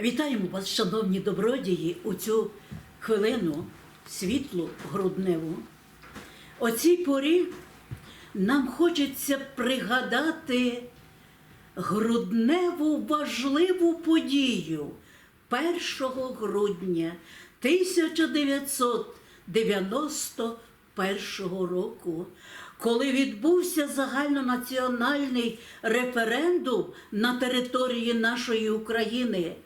Вітаємо вас, шановні добродії, у цю хвилину світлу грудневу. О цій порі нам хочеться пригадати грудневу важливу подію 1 грудня 1991 року, коли відбувся загальнонаціональний референдум на території нашої України.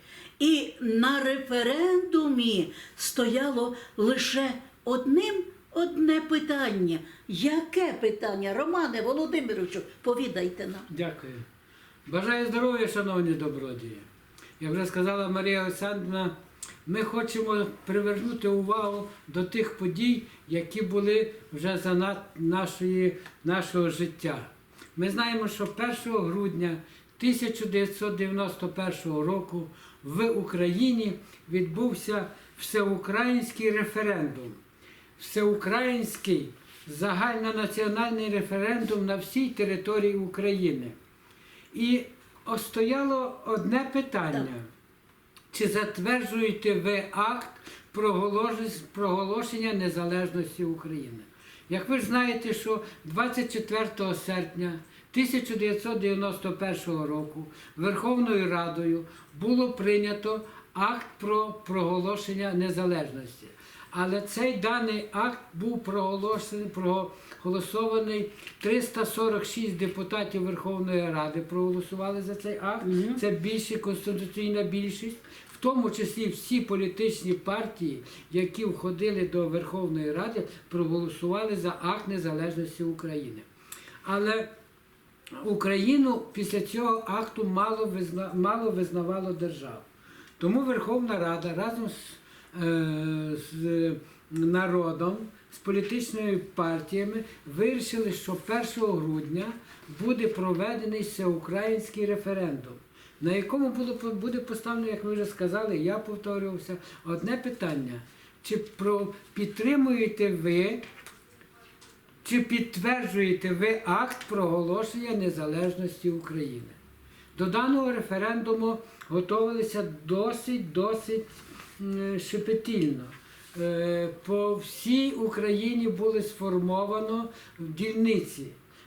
І на референдумі стояло лише одним одне питання. Яке питання? Романе Володимировичу, повідайте нам. Дякую. Бажаю здоров'я, шановні добродії. Як вже сказала Марія Олександрівна, ми хочемо привернути увагу до тих подій, які були вже за нашої, нашого життя. Ми знаємо, що 1 грудня 1991 року в Україні відбувся всеукраїнський референдум. Всеукраїнський загальнонаціональний референдум на всій території України. І стояло одне питання. Чи затверджуєте ви акт проголошення- проголошення незалежності України? Як ви знаєте, що 24 серпня 1991 року Верховною Радою було прийнято акт про проголошення незалежності. Але цей даний акт був проголошений, проголосований 346 депутатів Верховної Ради проголосували за цей акт. Це більше конституційна більшість, в тому числі всі політичні партії, які входили до Верховної Ради, проголосували за акт незалежності України. Але Україну після цього акту мало, визна, мало визнавало держав. Тому Верховна Рада разом з, е, з народом, з політичними партіями вирішили, що 1 грудня буде проведений всеукраїнський референдум, на якому було, буде поставлено, як ви вже сказали, я повторювався, одне питання. Чи про, підтримуєте ви чи підтверджуєте ви акт проголошення незалежності України? До даного референдуму готувалися досить досить м, шепетільно. Е, По всій Україні були сформовано дільниці,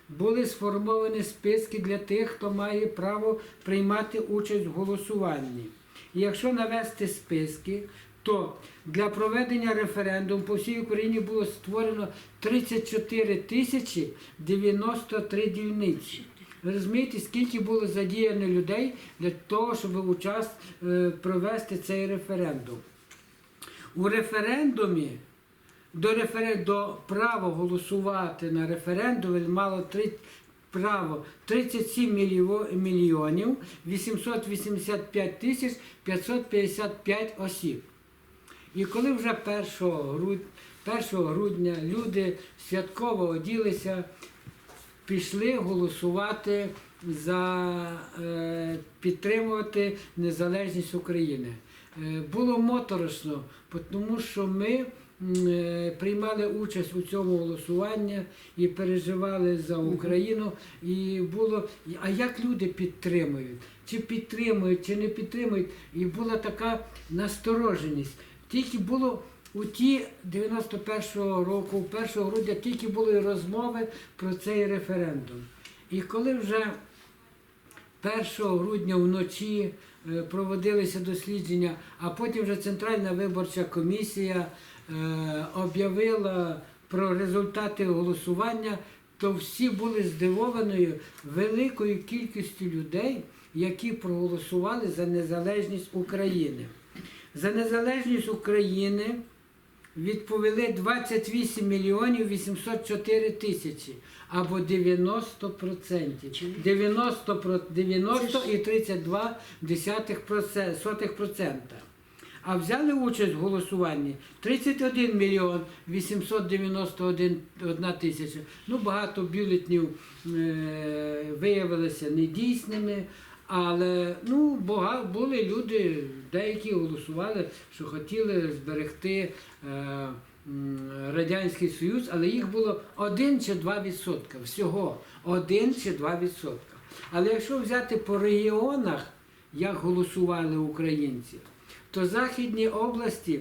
були сформовані списки для тих, хто має право приймати участь в голосуванні. І якщо навести списки, то для проведення референдуму по всій Україні було створено 34 тисячі 93 дільниці. Ви розумієте, скільки було задіяно людей для того, щоб учас е, провести цей референдум? У референдумі до, рефер... до права голосувати на референдумі мало три... право 37 мільйонів 885 тисяч 555 осіб. І коли вже 1 грудня, 1 грудня люди святково оділися, пішли голосувати за е, підтримувати незалежність України. Е, було моторошно, тому що ми е, приймали участь у цьому голосуванні і переживали за Україну. І було, а як люди підтримують? Чи підтримують, чи не підтримують? І була така настороженість. Тільки було у ті 91-го року, 1 грудня, тільки були розмови про цей референдум. І коли вже 1 грудня вночі е, проводилися дослідження, а потім вже Центральна виборча комісія е, об'явила про результати голосування, то всі були здивовані великою кількістю людей, які проголосували за незалежність України. За незалежність України відповіли 28 мільйонів 804 тисячі або 90%. 90, про- 90 і 32 десятих проце- сотих процента. А взяли участь в голосуванні 31 мільйон 891 одна тисяча. Ну, багато бюлетнів е, виявилися недійсними, але ну, були люди, деякі голосували, що хотіли зберегти е, Радянський Союз, але їх було 1 чи 2 відсотка. Всього 1 чи 2 відсотка. Але якщо взяти по регіонах, як голосували українці, то Західні області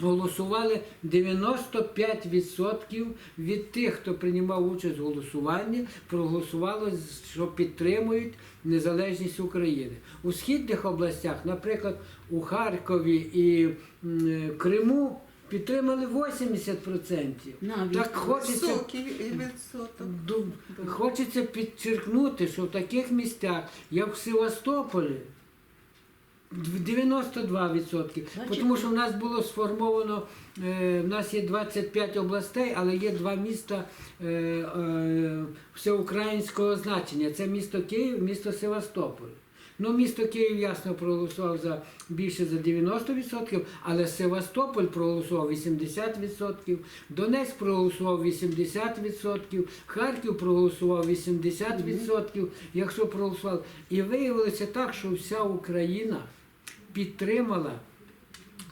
голосували 95% від тих, хто приймав участь в голосуванні, проголосувало, що підтримують незалежність України. У східних областях, наприклад, у Харкові і Криму, підтримали 80%. Навіть. Так хочеться відсоток. Хочеться підчеркнути, що в таких місцях, як в Севастополі, 92%. Бачите? Тому що в нас було сформовано, е, в нас є 25 областей, але є два міста е, е, всеукраїнського значення. Це місто Київ, місто Севастополь. Ну, місто Київ ясно проголосував за більше за 90%, але Севастополь проголосував 80%, Донецьк проголосував 80%, Харків проголосував 80%, якщо проголосував. І виявилося так, що вся Україна підтримала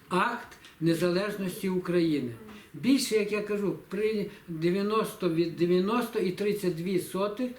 акт незалежності України. Більше, як я кажу, при 90 від 90 і 32 сотих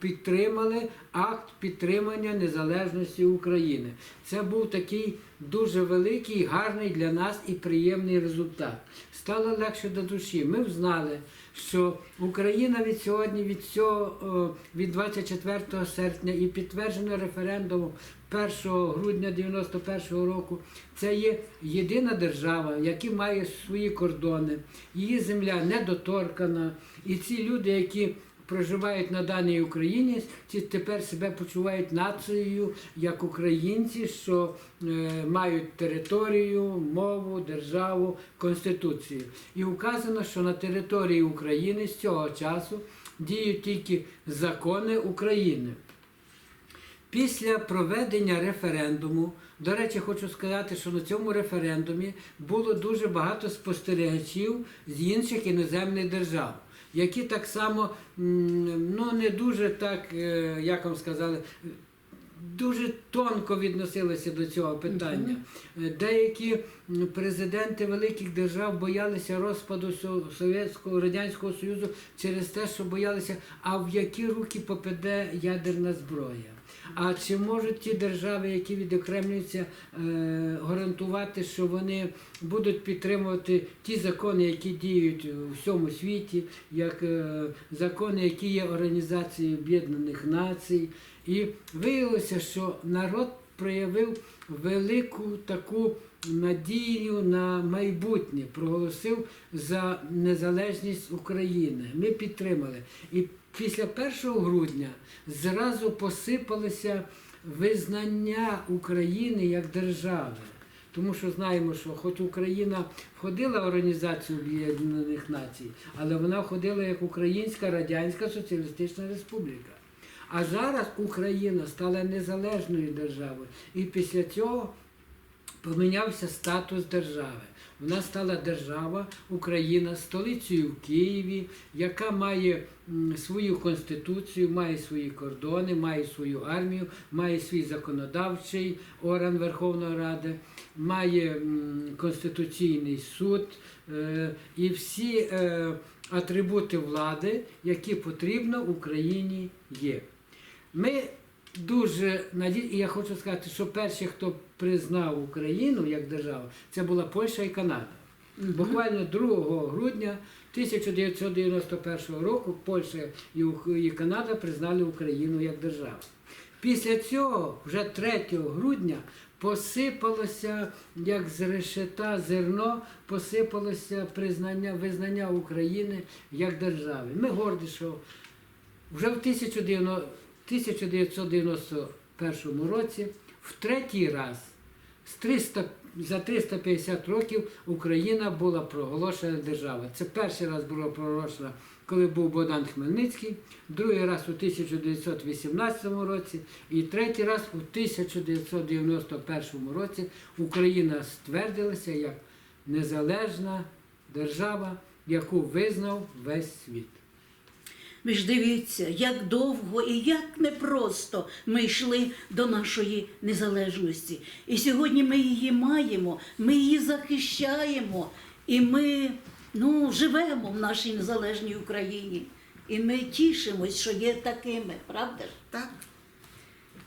підтримали акт підтримання незалежності України. Це був такий дуже великий, гарний для нас і приємний результат. Стало легше до душі. Ми знали, що Україна від сьогодні, від цього, від 24 серпня і підтверджено референдумом 1 грудня 91-го року, це є єдина держава, яка має свої кордони, її земля недоторкана, і ці люди, які проживають на даній Україні, ці тепер себе почувають нацією як українці, що е, мають територію, мову, державу, конституцію. І вказано, що на території України з цього часу діють тільки закони України. Після проведення референдуму, до речі, хочу сказати, що на цьому референдумі було дуже багато спостерігачів з інших іноземних держав, які так само ну, не дуже так, е, як вам сказали, дуже тонко відносилися до цього питання. Е, Деякі президенти великих держав боялися розпаду Совєтського Радянського Союзу через те, що боялися, а в які руки попаде ядерна зброя. А чи можуть ті держави, які відокремлюються, е, гарантувати, що вони будуть підтримувати ті закони, які діють у всьому світі, як е, закони, які є Організацією Об'єднаних Націй? І виявилося, що народ проявив велику таку надію на майбутнє, проголосив за незалежність України. Ми підтримали. І після 1 грудня зразу посипалося визнання України як держави. Тому що знаємо, що хоч Україна входила в Організацію Об'єднаних Націй, але вона входила як Українська Радянська Соціалістична Республіка. А зараз Україна стала незалежною державою. І після цього помінявся статус держави. Вона стала держава Україна столицею в Києві, яка має свою конституцію, має свої кордони, має свою армію, має свій законодавчий орган Верховної Ради, має конституційний суд е, і всі е, атрибути влади, які потрібно Україні є. Ми дуже наді... і я хочу сказати, що перші, хто признав Україну як державу, це була Польща і Канада. Буквально 2 грудня 1991 року Польща і Канада признали Україну як державу. Після цього, вже 3 грудня, посипалося, як з решета зерно, посипалося признання, визнання України як держави. Ми горді, що вже в 1990 1991 році в третій раз з 300, за 350 років Україна була проголошена державою. Це перший раз було проголошено, коли був Богдан Хмельницький, другий раз у 1918 році і третій раз у 1991 році Україна ствердилася як незалежна держава, яку визнав весь світ. Ви ж дивіться, як довго і як непросто ми йшли до нашої незалежності. І сьогодні ми її маємо, ми її захищаємо, і ми ну, живемо в нашій незалежній Україні. І ми тішимось, що є такими, правда ж? Так.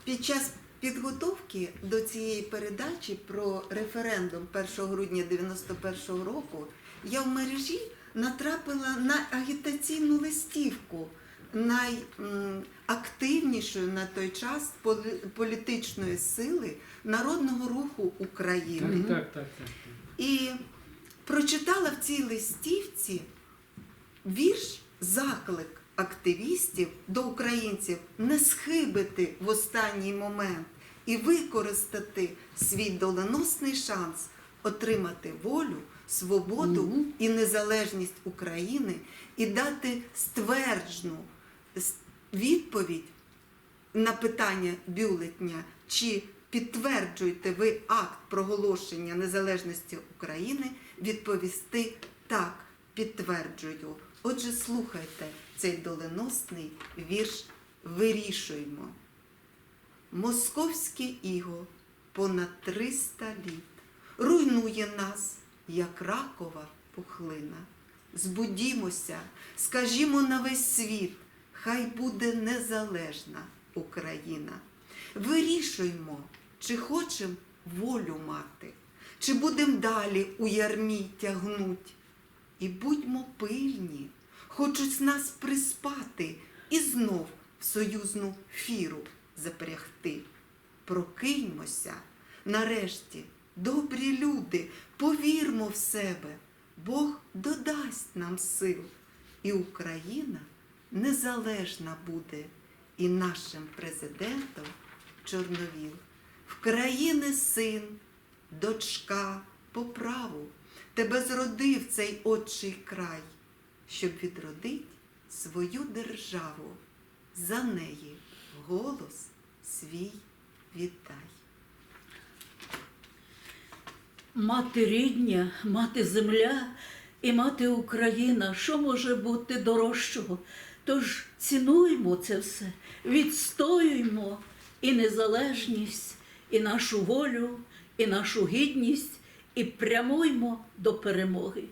Під час підготовки до цієї передачі про референдум 1 грудня 91-го року я в мережі натрапила на агітаційну листівку найактивнішої на той час політичної сили Народного руху України. Так, так, так. так. І прочитала в цій листівці вірш заклик активістів до українців не схибити в останній момент і використати свій доленосний шанс отримати волю, свободу Мгм. і незалежність України і дати стверджну відповідь на питання бюлетня, чи підтверджуєте ви акт проголошення незалежності України, відповісти так, підтверджую. Отже, слухайте цей доленосний вірш Вирішуємо. Московське іго понад 300 літ руйнує нас, як ракова пухлина. Збудімося, скажімо на весь світ, хай буде незалежна Україна. Вирішуємо, чи хочемо волю мати, чи будемо далі у ярмі тягнуть. І будьмо пильні, хочуть нас приспати і знов в союзну фіру запрягти. Прокиньмося, нарешті, добрі люди, повірмо в себе, Бог додасть нам сил, і Україна незалежна буде, і нашим президентом Чорновіл. В країни син, дочка по праву, тебе зродив цей отчий край, щоб відродить свою державу, за неї голос свій віддай. Мати рідня, мати земля і мати Україна, що може бути дорожчого? Тож цінуємо це все, відстоюємо і незалежність, і нашу волю, і нашу гідність, і прямуймо до перемоги.